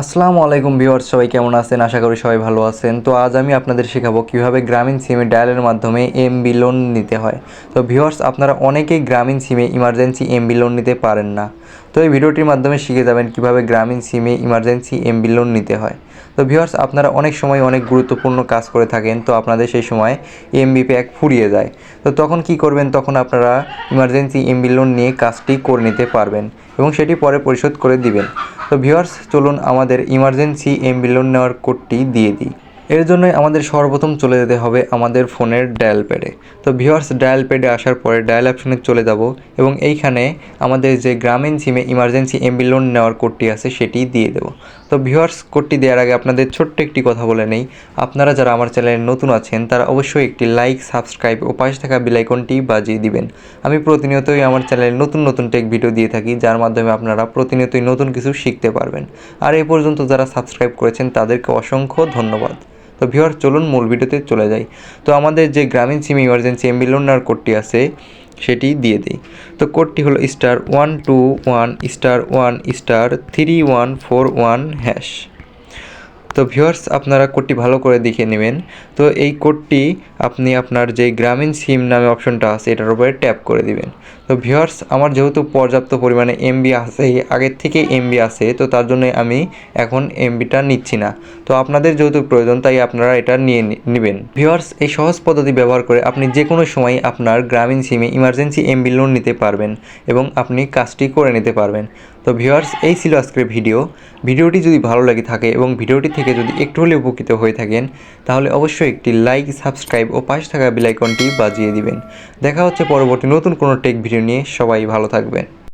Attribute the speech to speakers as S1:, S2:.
S1: আসসালামু আলাইকুম ভিউয়ার্স, সবাই কেমন আছেন? আশা করি সবাই ভালো আছেন। তো আজ আমি আপনাদের শেখাবো কীভাবে গ্রামীণ সিমে ডায়ালের মাধ্যমে এমবি লোন নিতে হয়। তো ভিউয়ার্স, আপনারা অনেকেই গ্রামীণ সিমে ইমার্জেন্সি এমবি লোন নিতে পারেন না। তো এই ভিডিওটির মাধ্যমে শিখে যাবেন কীভাবে গ্রামীণ সিমে ইমার্জেন্সি এমবি লোন নিতে হয়। তো ভিউয়ার্স, আপনারা অনেক সময় অনেক গুরুত্বপূর্ণ কাজ করে থাকেন, তো আপনাদের সেই সময় এমবি প্যাক ফুরিয়ে যায়। তো তখন কি করবেন? তখন আপনারা ইমার্জেন্সি এমবি লোন নিয়ে কাজটি করে নিতে পারবেন এবং সেটি পরে পরিশোধ করে দিবেন। তো ভিউয়ার্স চলুন আমাদের ইমার্জেন্সি এমবি নেওয়ার কোডটি দিয়ে দিই। এর জন্যই আমাদের সর্বপ্রথম চলে যেতে হবে আমাদের ফোনের ডায়াল প্যাডে। তো ভিউয়ার্স, ডায়াল প্যাডে আসার পরে ডায়াল অপশনে চলে যাব এবং এইখানে আমাদের যে গ্রামীণ সিমে ইমার্জেন্সি এমবি লোন নেওয়ার কোডটি আছে সেটি দিয়ে দেবো। তো ভিউয়ার্স, কোডটি দেওয়ার আগে আপনাদের ছোট্ট একটি কথা বলে নেই। আপনারা যারা আমার চ্যানেলে নতুন আছেন, তারা অবশ্যই একটি লাইক, সাবস্ক্রাইব ও পাশে থাকা বেলাইকনটি বাজিয়ে দিবেন। আমি প্রতিনিয়তই আমার চ্যানেলে নতুন নতুন টেক ভিডিও দিয়ে থাকি, যার মাধ্যমে আপনারা প্রতিনিয়তই নতুন কিছু শিখতে পারবেন। আর এই পর্যন্ত যারা সাবস্ক্রাইব করেছেন, তাদেরকে অসংখ্য ধন্যবাদ। তো ভিওর চলুন মূল ভিডিওতে চলে যাই। তো আমাদের যে গ্রামীণ সিম ইমার্জেন্সি এমবি লোন নেওয়ার কোডটি আছে, সেটি দিয়ে দিই। তো কোডটি হলো star one two one star one star three one four one hash তো ভিউয়ার্স আপনারা কোডটি ভালো করে দেখে নেবেন। তো এই কোডটি আপনি আপনার যে গ্রামীণ সিম নামে অপশনটা আছে, এটার উপরে ট্যাপ করে দিবেন। তো ভিউয়ার্স আমার যেহেতু পর্যাপ্ত পরিমাণে এমবি আছে, আগের থেকে এমবি আছে, তো তার জন্য আমি এখন এমবিটা নিচ্ছি না। তো আপনাদের যেহেতু প্রয়োজন, তাই আপনারা এটা নিয়ে নেবেন। ভিউয়ার্স এই সহজ পদ্ধতি ব্যবহার করে আপনি যে কোনো সময় আপনার গ্রামীণ সিমে ইমার্জেন্সি এমবি লোন নিতে পারবেন এবং আপনি কাজটি করে নিতে পারবেন। তো ভিউয়ার্স, এই ছিল আজকের ভিডিও। ভিডিওটি যদি ভালো লাগে থাকে এবং ভিডিওটি থেকে যদি একটু হলে উপকৃত হয়ে থাকেন, তাহলে অবশ্যই একটি লাইক, সাবস্ক্রাইব ও পাশে থাকা বেলাইকনটি বাজিয়ে দিবেন। দেখা হচ্ছে পরবর্তী নতুন কোনো টেক ভিডিও নিয়ে। সবাই ভালো থাকবেন।